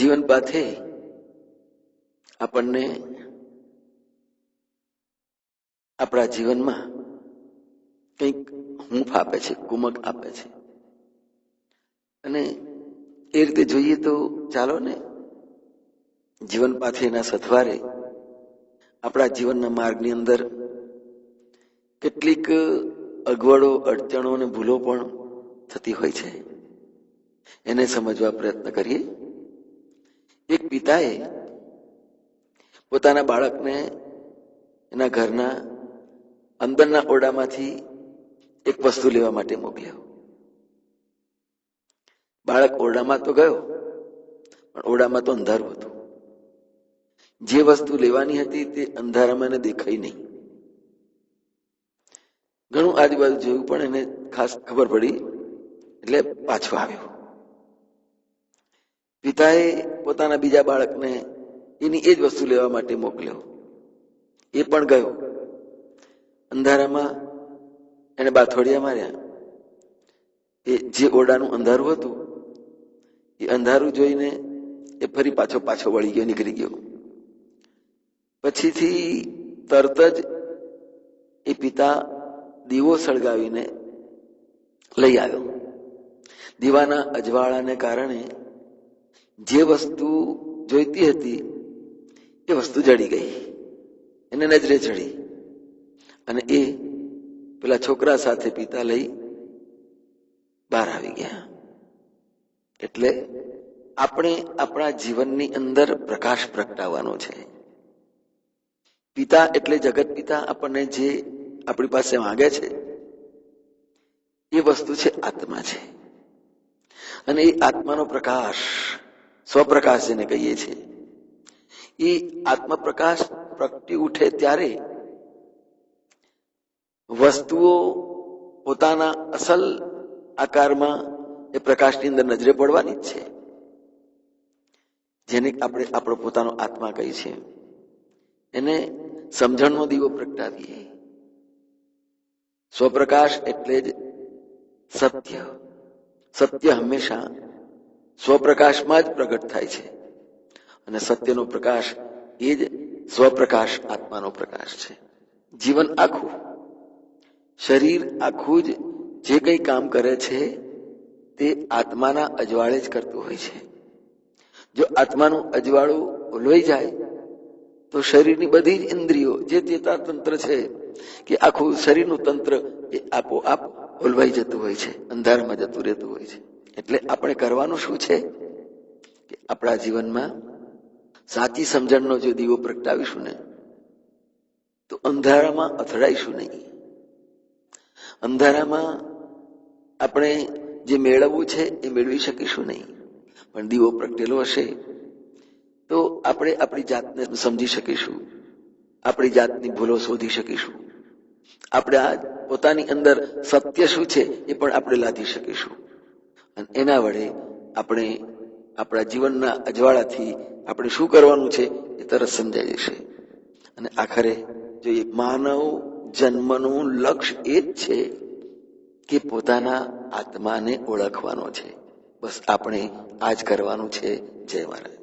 જીવન પાથે આપણને આપણા જીવનમાં કંઈક હૂંફ આપે છે, કુમક આપે છે. અને એ રીતે જોઈએ તો ચાલો ને, જીવન પાથેના સથવારે આપણા જીવનના માર્ગની અંદર કેટલીક અગવડો, અડચણો અને ભૂલો પણ થતી હોય છે. એને સમજવા પ્રયત્ન કરીએ. પિતાએ પોતાના બાળકને એના ઘરના અંદરના ઓરડામાંથી એક વસ્તુ લેવા માટે મોકલ્યો. બાળક ઓરડામાં તો ગયો, પણ ઓરડામાં તો અંધારું હતું. જે વસ્તુ લેવાની હતી તે અંધારામાં એને દેખાઈ નહીં. ઘણું આજુબાજુ જોયું પણ એને ખાસ ખબર પડી, એટલે પાછો આવ્યો. પિતાએ પોતાના બીજા બાળકને એની એ જ વસ્તુ લેવા માટે મોકલ્યો. એ પણ ગયો. અંધારામાં એને બાથોડિયા માર્યા. એ જે ઓરડાનું અંધારું હતું, એ અંધારું જોઈને એ ફરી પાછો પાછો વળી ગયો, નીકળી ગયો. પછીથી તરત જ એ પિતા દીવો સળગાવીને લઈ આવ્યો. દીવાના અજવાળાને કારણે જે વસ્તુ જોઈતી હતી, એ વસ્તુ જડી ગઈ. એને નજરે ચડી. અને એ પેલા છોકરા સાથે પિતા લઈ બહાર આવી ગયા. એટલે આપણે આપણા જીવનની અંદર પ્રકાશ પ્રગટાવવાનો છે. પિતા એટલે જગત પિતા આપણને જે આપણી પાસે માંગે છે, એ વસ્તુ છે આત્મા છે. અને એ આત્માનો પ્રકાશ સ્વપ્રકાશ જેને કહીએ છીએ. એ આત્મપ્રકાશ પ્રગટી ઉઠે ત્યારે વસ્તુઓ પોતાના અસલ આકારમાં એ પ્રકાશની અંદર નજરે પડવાની જ છે. જેને આપણે આપણો પોતાનો આત્મા કહી છે એને સમજણનો દીવો પ્રગટાવીએ. સ્વપ્રકાશ એટલે જ સત્ય. સત્ય હંમેશા સ્વપ્રકાશમાં જ પ્રગટ થાય છે. અને સત્યનો પ્રકાશ એ જ સ્વપ્રકાશ, આત્માનો પ્રકાશ છે. જીવન આખું, શરીર આખું જ જે કંઈ કામ કરે છે, તે આત્માના અજવાળે જ કરતું હોય છે. જો આત્માનું અજવાળું લોહી જાય, તો શરીરની બધી જ ઇન્દ્રિયો, જે ચેતા તંત્ર છે, કે આખું શરીરનું તંત્ર એ આપોઆપ ઓલવાઈ જતું હોય છે, અંધારામાં જતું રહેતું હોય છે. એટલે આપણે કરવાનું શું છે? કે આપણા જીવનમાં સાચી સમજણનો જો દીવો પ્રગટાવીશું ને, તો અંધારામાં અથડાઈશું નહીં. અંધારામાં આપણે જે મેળવવું છે એ મેળવી શકીશું નહીં. પણ દીવો પ્રગટેલો હશે, તો આપણે આપણી જાતને સમજી શકીશું. આપણી જાતની ભૂલો શોધી શકીશું. આપણે આ પોતાની અંદર સત્ય શું છે એ પણ આપણે લાદી શકીશું. અને એના વડે આપણે આપણા જીવનના અજવાળાથી આપણે શું કરવાનું છે એ તરત સમજાઈ જશે. અને આખરે જો એ માનવ જન્મનું લક્ષ્ય એ જ છે કે પોતાના આત્માને ઓળખવાનો છે. બસ આપણે આ જ કરવાનું છે. જય મહારાજ.